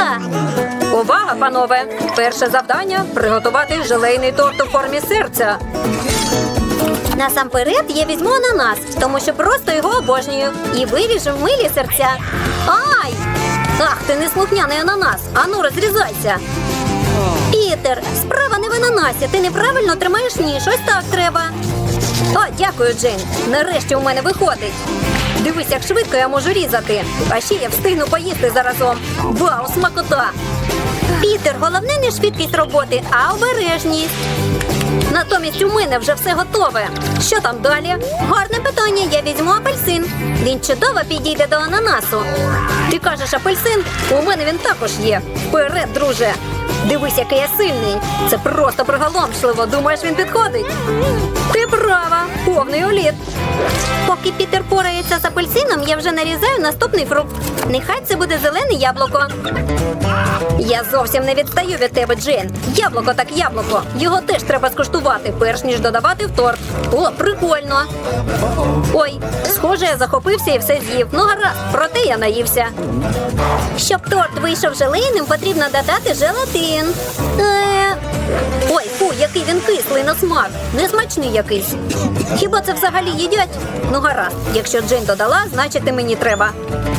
смакота. Увага, панове! Перше завдання приготувати желейний торт у формі серця. Насамперед я візьму ананас, тому що просто його обожнюю. І виріжу в милі серця. Ай! Ах, ти неслухняний ананас. Ану, розрізайся. Пітер, справа не в ананасі. Ти неправильно тримаєш ніж. Ось так треба. О, дякую, Джейн. Нарешті у мене виходить. Дивись, як швидко я можу різати. А ще я встигну поїсти заразом. Вау, смакота! Пітер, головне не швидкість роботи, а обережність. Натомість у мене вже все готове. Що там далі? Гарне питання. Я візьму апельсин. Він чудово підійде до ананасу. Ти кажеш апельсин? У мене він також є. Вперед, друже. Дивись, який я сильний. Це просто приголомшливо. Думаєш, він підходить? Ти права, повний уліт. Поки Пітер порається з апельсином, я вже нарізаю наступний фрукт. Нехай це буде зелене яблуко. Я зовсім не відстаю від тебе, Джейн. Яблуко так яблуко. Його теж треба скуштувати, перш ніж додавати в торт. О, прикольно. Ой, схоже, я захопився і все з'їв. Ну гаразд, проте я наївся. Щоб торт вийшов желейним, потрібно додати желатин. Е, Ой, фу, який він кислий на смак. Несмачний якийсь. Хіба це взагалі їдять? Ну гаразд, якщо джин додала, значить і мені треба.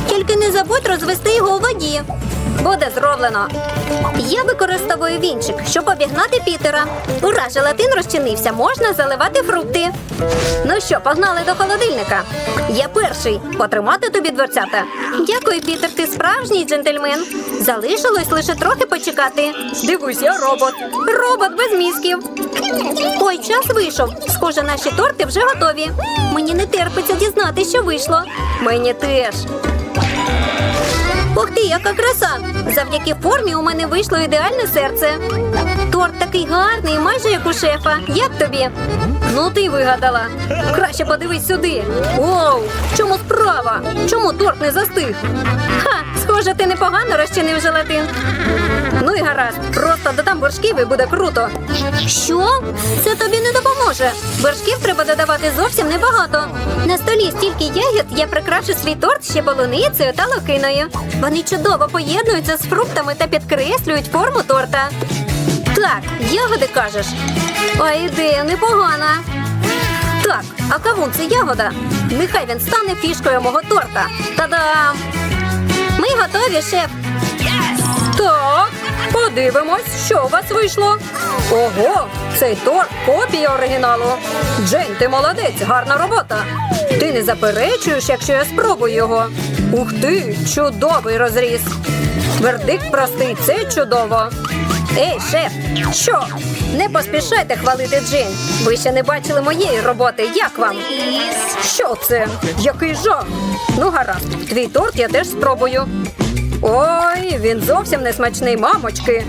тільки не забудь розвести його у воді. Буде зроблено. Я використовую вінчик, щоб обігнати Пітера. Ура, желатин розчинився, можна заливати фрукти. Ну що, погнали до холодильника. Я перший. Потримати тобі дверцята. Дякую, Пітер, ти справжній джентльмен. Залишилось лише трохи почекати. Дивись, я робот. Робот без мізків. Ой, час вийшов. Схоже, наші торти вже готові. Мені не терпиться дізнати, що вийшло. Мені теж. Ух ти, яка краса! Завдяки формі у мене вийшло ідеальне серце. Торт такий гарний, майже як у шефа. Як тобі? Ну ти вигадала. Краще подивись сюди. Оу, в чому справа? Чому торт не застиг? Ха, схоже, ти непогано розчинив желатин. Ну і гаразд, просто додам вершків і буде круто. Що? Це тобі не допоможе. Вершків треба додавати зовсім небагато. На столі стільки ягід я прикрашу свій торт ще полуницею та локиною. Вони чудово поєднуються з фруктами та підкреслюють форму торта. Так, ягоди кажеш. А ідея непогана. Так, а кавун це ягода. Нехай він стане фішкою мого торта. Та-дам! Ми готові, шеф. Так, подивимось, що у вас вийшло. Ого, цей торт копія оригіналу. Джейн, ти молодець, гарна робота. Ти не заперечуєш, якщо я спробую його. Ух ти, чудовий розріз. Вердикт простий, це чудово. Ей, шеф, що? Не поспішайте хвалити Джейн. Ви ще не бачили моєї роботи. Як вам? Що це? Який жах? Ну, гаразд, твій торт я теж спробую. Ой, він зовсім не смачний, мамочки.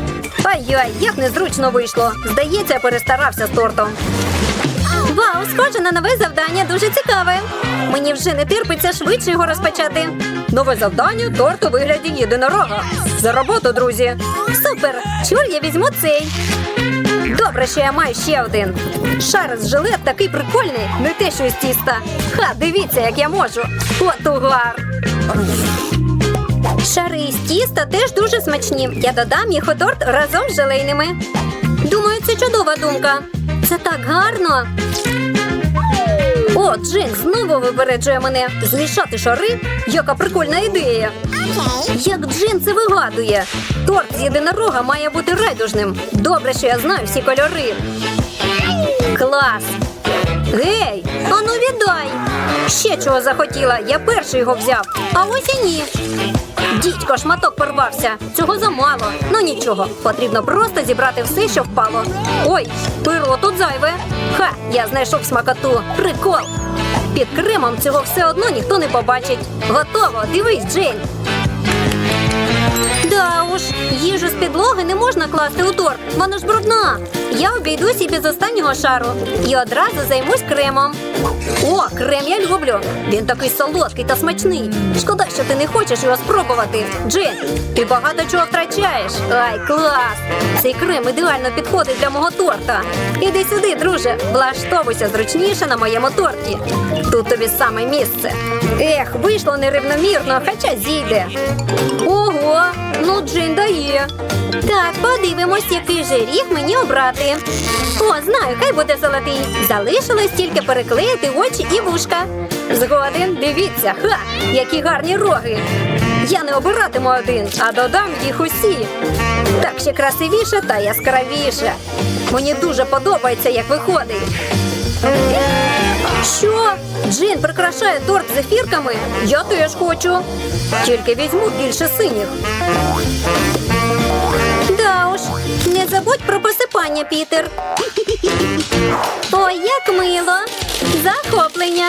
Ай-яй, як незручно вийшло. Здається, перестарався з тортом. Вау, схоже на нове завдання, дуже цікаве. Мені вже не терпиться швидше його розпочати. Нове завдання торт у вигляді єдинорога. За роботу, друзі. Супер! Чур, я візьму цей. Добре, що я маю ще один. Шар з жилет такий прикольний, не те, що із тіста. Ха, дивіться, як я можу. От угар. Шари із тіста теж дуже смачні. Я додам їх у торт разом з желейними. Думаю, це чудова думка. Це так гарно. О, Джин знову випереджує мене. Змішати шари? Яка прикольна ідея. Як Джин це вигадує? Торт з єдинорога має бути райдужним. Добре, що я знаю всі кольори. Клас! Гей, ану віддай! Ще чого захотіла, я перший його взяв. А ось і ні. Дідько, шматок порвався. Цього замало. Ну нічого, потрібно просто зібрати все, що впало. Ой, пиро тут зайве. Ха, я знайшов смакоту. Прикол. Під кремом цього все одно ніхто не побачить. Готово, дивись, Джейн. Да уж, їжу з підлоги не можна класти у торт. Вона ж брудна. Я обійдусь і без останнього шару. І одразу займусь кремом. О, крем я люблю. Він такий солодкий та смачний. Шкода, що ти не хочеш його спробувати. Джин, ти багато чого втрачаєш. Ай, клас! Цей крем ідеально підходить для мого торта. Іди сюди, друже, влаштовуйся зручніше на моєму торті. Тут тобі саме місце. Ех, вийшло нерівномірно, хоча зійде. Ого, Ну, Джин дає. Так, подивимось, який же ріг мені обрати. О, знаю, хай буде золотий. Залишилось тільки переклеїти очі і вушка. Згоден, дивіться, ха, які гарні роги. Я не обиратиму один, а додам їх усі. Так ще красивіше та яскравіше. Мені дуже подобається, як виходить. Що? Джин прикрашає торт зефірками? Я теж хочу. Тільки візьму більше синіх. Да уж, не забудь про посипання, Пітер. Ой, як мило. Захоплення.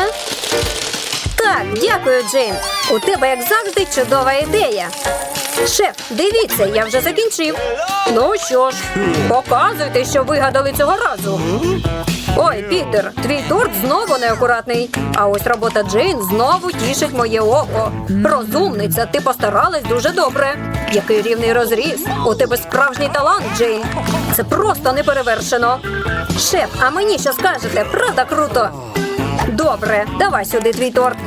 Так, дякую, Джейн. У тебе, як завжди, чудова ідея. Шеф, дивіться, я вже закінчив. Ну що ж, показуйте, що вигадали цього разу. Ой, Пітер, твій торт знову неакуратний. А ось робота Джейн знову тішить моє око. Розумниця, ти постаралась дуже добре. Який рівний розріз. У тебе справжній талант, Джейн. Це просто неперевершено. Шеф, а мені що скажете? Правда круто? Добре, давай сюди твій торт.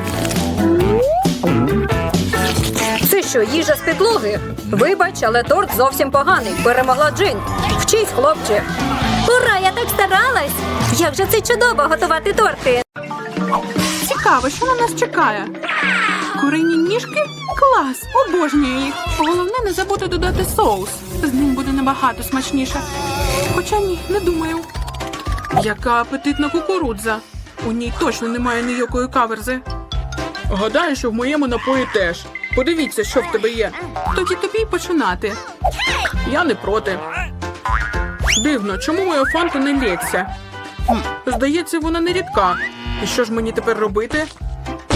Це що, їжа з підлоги? Вибач, але торт зовсім поганий. Перемогла Джин. Вчись, хлопче. Так старалась! Як же це чудово готувати торти! Цікаво, що на нас чекає. Курині ніжки? Клас! Обожнюю їх. Головне не забути додати соус. З ним буде набагато смачніше. Хоча ні, не думаю. Яка апетитна кукурудза. У ній точно немає ніякої каверзи. Гадаю, що в моєму напої теж. Подивіться, що в тебе є. Тоді тобі й починати. Я не проти. Дивно, чому моя фанта не лється? Здається, вона не рідка. І що ж мені тепер робити?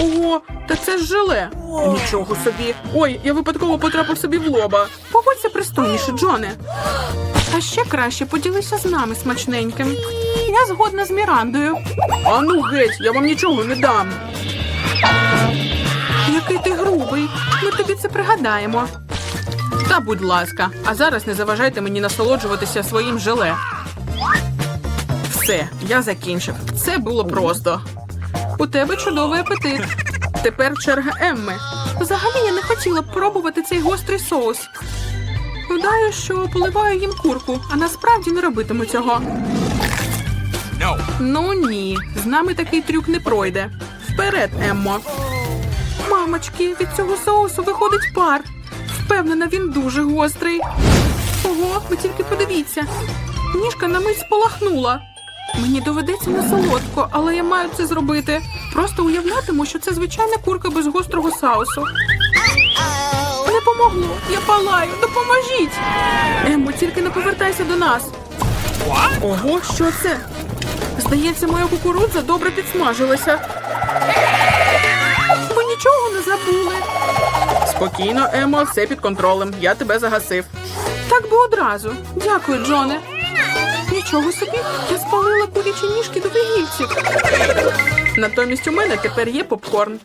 Ого, та це ж желе. Нічого собі. Ой, я випадково потрапив собі в лоба. Поводься пристойніше, Джоне. А ще краще поділися з нами смачненьким. Я згодна з Мірандою. А ну геть, я вам нічого не дам. Який ти грубий. Ми тобі це пригадаємо. Та будь ласка, а зараз не заважайте мені насолоджуватися своїм желе. Все, я закінчив. Це було просто. У тебе чудовий апетит. Тепер черга Емми. Взагалі я не хотіла б пробувати цей гострий соус. Гадаю, що поливаю їм курку, а насправді не робитиму цього. Ну ні, з нами такий трюк не пройде. Вперед, Еммо. Мамочки, від цього соусу виходить пар. Впевнена, він дуже гострий. Ого, ви тільки подивіться. Ніжка на мить спалахнула. Мені доведеться не солодко, але я маю це зробити. Просто уявлятиму, що це звичайна курка без гострого соусу. Не помогло, я палаю, допоможіть. Емо, тільки не повертайся до нас. Ого, що це? Здається, моя кукурудза добре підсмажилася. Ви нічого не забули. Спокійно, Емо, все під контролем. Я тебе загасив. Так би одразу. Дякую, Джоне. Нічого собі, я спалила курячі ніжки до вигільців. Натомість у мене тепер є попкорн.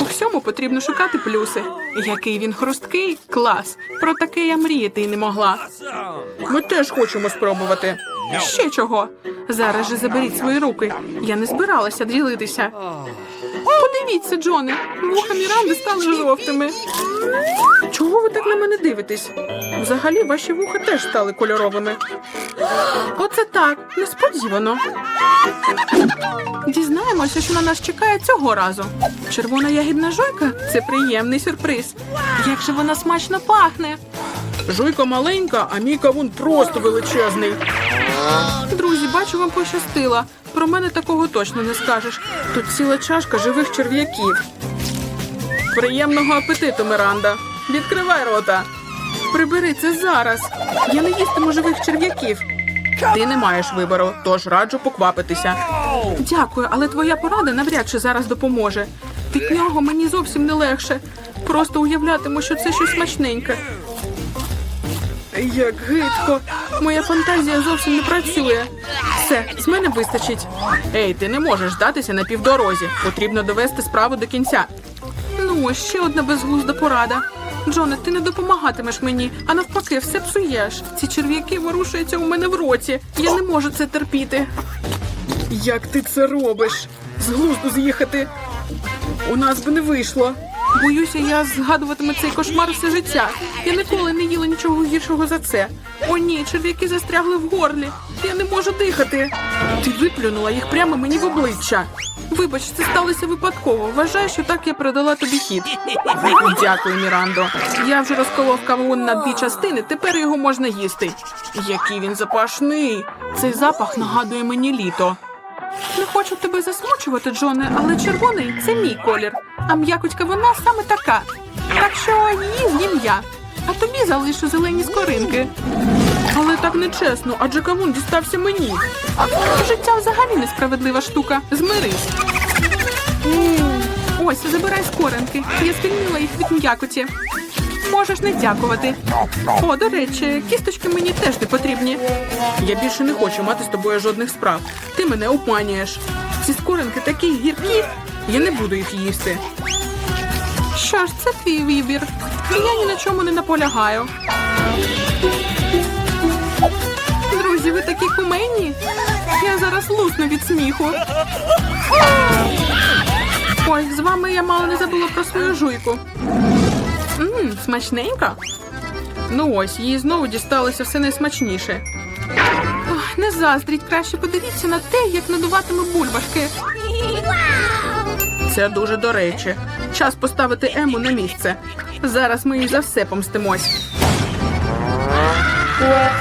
У всьому потрібно шукати плюси. Який він хрусткий, клас. Про таке я мріяти й не могла. Ми теж хочемо спробувати. Ще чого? Зараз же заберіть свої руки. Я не збиралася ділитися. Подивіться, Джоне, вуха Міранди стали жовтими. Чого ви так на мене дивитесь? Взагалі, ваші вуха теж стали кольоровими. Оце так, несподівано. Дізнаємося, що на нас чекає цього разу. Червона ягідна жуйка це приємний сюрприз. Як же вона смачно пахне. Жуйка маленька, а мій кавун просто величезний. Друзі, бачу, вам пощастило. Про мене такого точно не скажеш. Тут ціла чашка живих черв'яків. Приємного апетиту, Миранда. Відкривай рота. Прибери це зараз. Я не їстиму живих черв'яків. Ти не маєш вибору, тож раджу поквапитися. Дякую, але твоя порада навряд чи зараз допоможе. Від нього мені зовсім не легше. Просто уявлятиму, що це щось смачненьке. Як гидко. Моя фантазія зовсім не працює. Все, з мене вистачить. Ей, ти не можеш здатися на півдорозі. Потрібно довести справу до кінця. Ну, ще одна безглузда порада. Джоне, ти не допомагатимеш мені, а навпаки, все псуєш. Ці черв'яки ворушуються у мене в роті. Я не можу це терпіти. Як ти це робиш? З глузду з'їхати. У нас би не вийшло. Боюся, я згадуватиму цей кошмар все життя. Я ніколи не їла нічого гіршого за це. О ні, черв'яки застрягли в горлі. Я не можу дихати. Ти виплюнула їх прямо мені в обличчя. Вибач, це сталося випадково. Вважаю, що так я передала тобі хід. Дякую, Мірандо. Я вже розколов кавун на дві частини, тепер його можна їсти. Який він запашний. Цей запах нагадує мені літо. Не хочу тебе засмучувати, Джоне, але червоний це мій колір, а м'якотька вона саме така. Так що її з'їм я, а тобі залишу зелені скоринки. Але так нечесно, адже кавун дістався мені. Життя взагалі несправедлива штука. Змирись. Ось, забирай скоринки. Я звільнила їх від м'якоті. Можеш не дякувати. О, до речі, кісточки мені теж не потрібні. Я більше не хочу мати з тобою жодних справ. Ти мене обманюєш. Ці скоринки такі гіркі, я не буду їх їсти. Що ж, це твій вибір. Я ні на чому не наполягаю. Друзі, ви такі кумедні. Я зараз лусну від сміху. Ой, з вами я мало не забула про свою жуйку. Мм, смачненька. Ну ось, їй знову дісталося все найсмачніше. Ох, не заздріть, краще подивіться на те, як надуватиме бульбашки. Це дуже до речі. Час поставити Ему на місце. Зараз ми їй за все помстимось.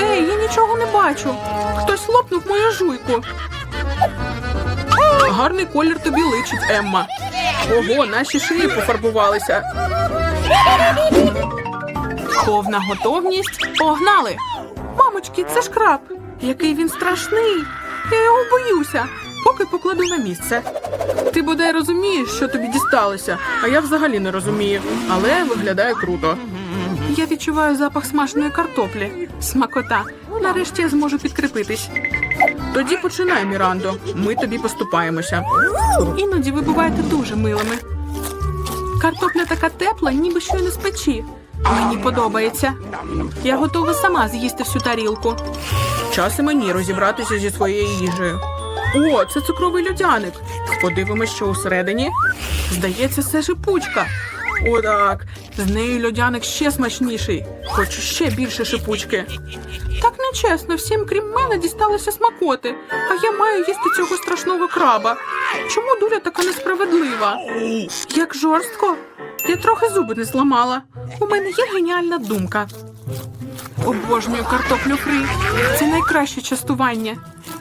Ей, я нічого не бачу. Хтось лопнув мою жуйку. Гарний колір тобі личить, Емма. Ого, наші шиї пофарбувалися. Повна готовність. Погнали! Мамочки, це ж краб. Який він страшний. Я його боюся. Поки покладу на місце. Ти бодай розумієш, що тобі дісталося, а я взагалі не розумію. Але виглядає круто. Я відчуваю запах смаженої картоплі. Смакота. Нарешті я зможу підкріпитись. Тоді починай, Мірандо. Ми тобі поступаємося. Іноді ви буваєте дуже милими. Картопля така тепла, ніби щойно з печі. Мені подобається. Я готова сама з'їсти всю тарілку. Час і мені розібратися зі своєю їжею. О, це цукровий льодяник. Подивимось, що усередині. Здається, це шипучка. О, так. З нею льодяник ще смачніший. Хочу ще більше шипучки. Так нечесно, всім крім мене дісталося смакоти, а я маю їсти цього страшного краба. Чому доля така несправедлива? Як жорстко. Я трохи зуби не зламала. У мене є геніальна думка. Обожнюю картоплю фрі. Це найкраще частування.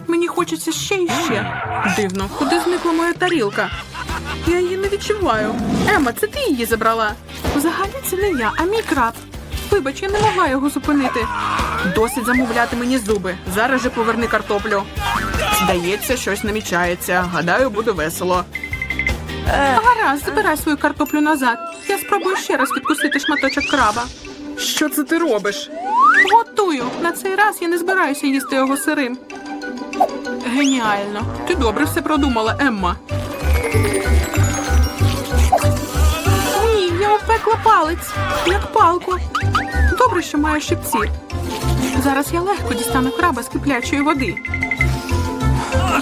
Мені хочеться ще і ще. Дивно, куди зникла моя тарілка? Я її не відчуваю. Ема, це ти її забрала. Взагалі це не я, а мій краб. Вибач, я не могла його зупинити. Досить замовляти мені зуби. Зараз же поверни картоплю. Здається, щось намічається. Гадаю, буде весело. Гаразд, забирай свою картоплю назад. Я спробую ще раз відкусити шматочок краба. Що це ти робиш? Готую. На цей раз я не збираюся їсти його сирим. Геніально. Ти добре все продумала, Емма. Ні, я опекла палець, як палку. Добре, що маю щипці. Зараз я легко дістану краба з киплячої води.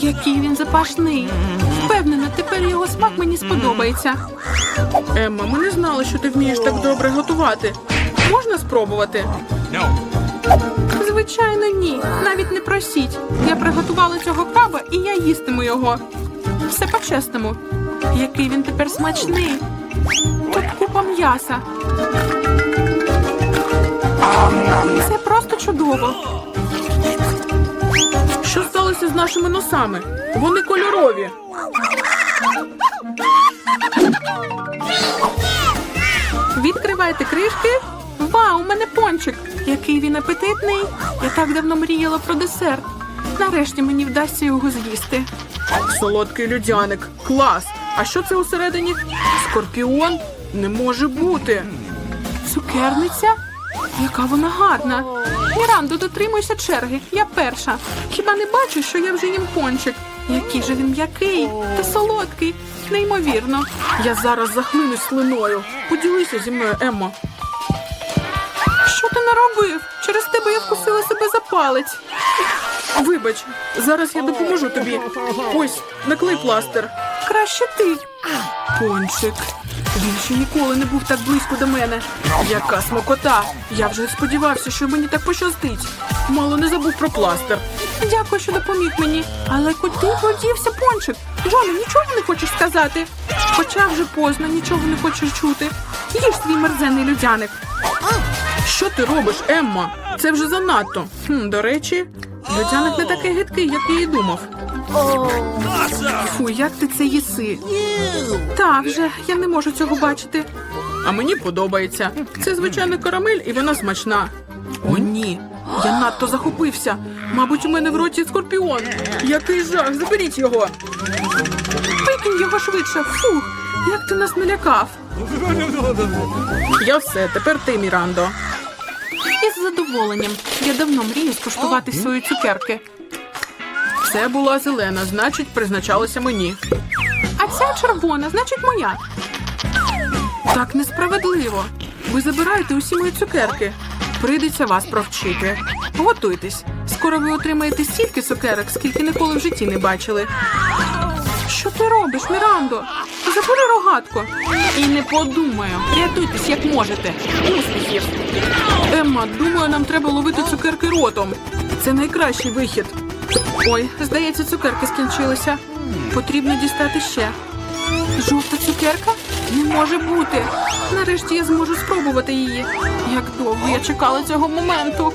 Який він запашний. Впевнена, тепер його смак мені сподобається. Емма, ми не знали, що ти вмієш так добре готувати. Можна спробувати? Звичайно, ні. Навіть не просіть. Я приготувала цього краба і я їстиму його. Все по-чесному. Який він тепер смачний. Тут купа м'яса. Це просто чудово. Що сталося з нашими носами? Вони кольорові. Відкривайте кришки. Вау, у мене пончик. Який він апетитний. Я так давно мріяла про десерт. Нарешті мені вдасться його з'їсти. Солодкий людяник. Клас. А що це усередині? Скорпіон? Не може бути. Цукерниця? Яка вона гарна. Мірандо, дотримуйся черги. Я перша. Хіба не бачу, що я вже їм пончик? Який же він м'який та солодкий. Неймовірно. Я зараз захлинусь слиною. Поділися зі мною, Еммо. Що ти наробив? Через тебе я вкусила себе за палець. Вибач, зараз я допоможу тобі. Ось, наклей пластир. Краще ти. Пончик. Він ще ніколи не був так близько до мене. Яка смокота! Я вже сподівався, що мені так пощастить. Мало не забув про пластир. Дякую, що допоміг мені. Але куди подівся пончик? Джоне, нічого не хочеш сказати? Хоча вже поздно, нічого не хочеш чути. Їж свій мерзенний людяник. Що ти робиш, Емма? Це вже занадто. Хм, до речі, людяник не такий гидкий, як я і думав. Фу, як ти це їси? Так вже, я не можу цього бачити. А мені подобається. Це звичайна карамель, і вона смачна. О, ні. Я надто захопився. Мабуть, у мене в роті скорпіон. Який жах, заберіть його. Викинь його швидше. Фух, як ти нас налякав. Я все, тепер ти, Мірандо. Із задоволенням. Я давно мрію скуштувати свої цукерки. Це була зелена, значить, призначалася мені. А ця червона, значить, моя. Так несправедливо. Ви забираєте усі мої цукерки. Прийдеться вас провчити. Готуйтесь. Скоро ви отримаєте стільки цукерок, скільки ніколи в житті не бачили. Що ти робиш, Мірандо? Забери рогатку. І не подумаю. Рятуйтесь, як можете. Успіхів. Емма, думаю, нам треба ловити цукерки ротом. Це найкращий вихід. Ой, здається, цукерки скінчилися. Потрібно дістати ще. Жовта цукерка? Не може бути. Нарешті я зможу спробувати її. Як довго я чекала цього моменту.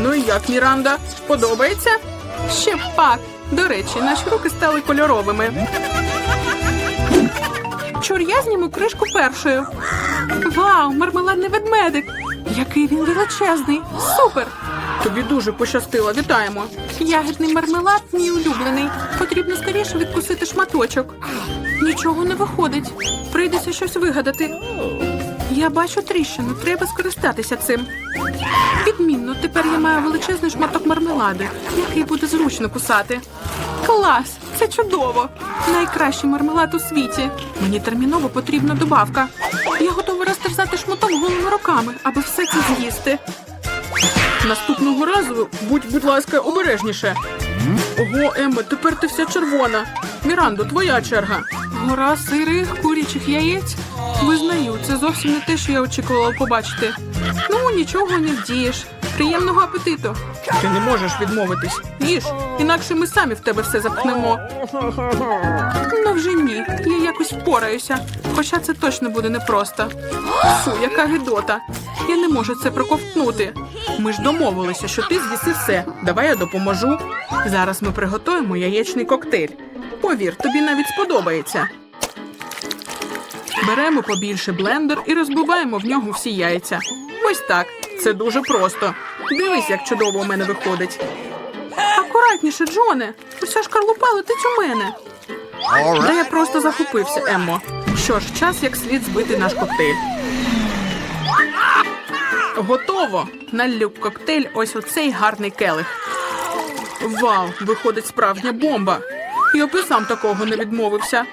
Ну і як, Міранда? Подобається? Ще пак. До речі, наші руки стали кольоровими. Чур, я зніму кришку першою. Вау, мармеладний ведмедик! Який він величезний! Супер! Тобі дуже пощастило, вітаємо. Ягідний мармелад мій улюблений. Потрібно скоріше відкусити шматочок. Нічого не виходить. Прийдеться щось вигадати. Я бачу тріщину, треба скористатися цим. Відмінно, тепер я маю величезний шматок мармелади, який буде зручно кусати. Клас! Це чудово! Найкращий мармелад у світі. Мені терміново потрібна добавка. Я готова розтерзати шматок голими руками, аби все це з'їсти. Наступного разу будь, будь ласка, обережніше. Ого, Емма, тепер ти вся червона. Мірандо, твоя черга. Гора сирих курячих яєць. Визнаю, це зовсім не те, що я очікувала побачити. Ну, нічого не вдієш. Приємного апетиту. Ти не можеш відмовитись. Їж, інакше ми самі в тебе все запхнемо. Ну вже ні, я якось впораюся. Хоча це точно буде непросто. Фу, яка гидота. Я не можу це проковтнути. Ми ж домовилися, що ти з'їси все. Давай я допоможу. Зараз ми приготуємо яєчний коктейль. Повір, тобі навіть сподобається. Беремо побільше блендер і розбиваємо в нього всі яйця. Ось так. Це дуже просто. Дивись, як чудово у мене виходить. Акуратніше, Джоне. Уся шкарлупа летить у мене. Та я просто захопився, Еммо. Що ж, час як слід збити наш коктейль. Готово! Наллю в коктейль ось оцей гарний келих. Вау, виходить справжня бомба. Я б і сам такого не відмовився.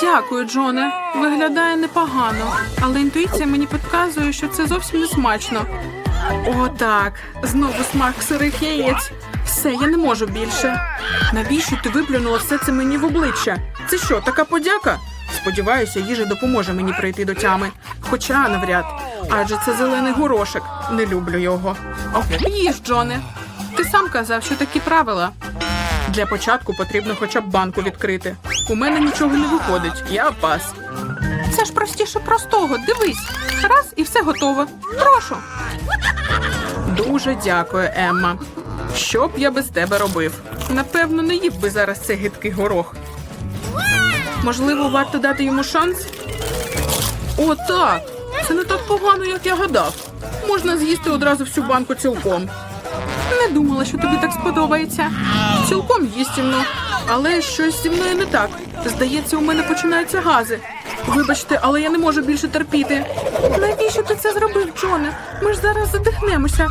Дякую, Джоне. Виглядає непогано, але інтуїція мені підказує, що це зовсім не смачно. О, так. Знову смак сирих яєць. Все, я не можу більше. Навіщо ти виплюнула все це мені в обличчя? Це що, така подяка? Сподіваюся, їжа допоможе мені прийти до тями. Хоча навряд. Адже це зелений горошок. Не люблю його. Їж, Джоне. Ти сам казав, що такі правила. Для початку потрібно хоча б банку відкрити. У мене нічого не виходить, я пас. Це ж простіше простого. Дивись. Раз і все готово. Прошу. Дуже дякую, Емма. Що б я без тебе робив? Напевно, не їв би зараз цей гидкий горох. Можливо, варто дати йому шанс? О, так. Це не так погано, як я гадав. Можна з'їсти одразу всю банку цілком. Не думала, що тобі так сподобається. Цілком їстівно. Але щось зі мною не так. Здається, у мене починаються гази. Вибачте, але я не можу більше терпіти. Навіщо ти це зробив, Джоне? Ми ж зараз задихнемося.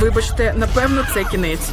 Вибачте, напевно, це кінець.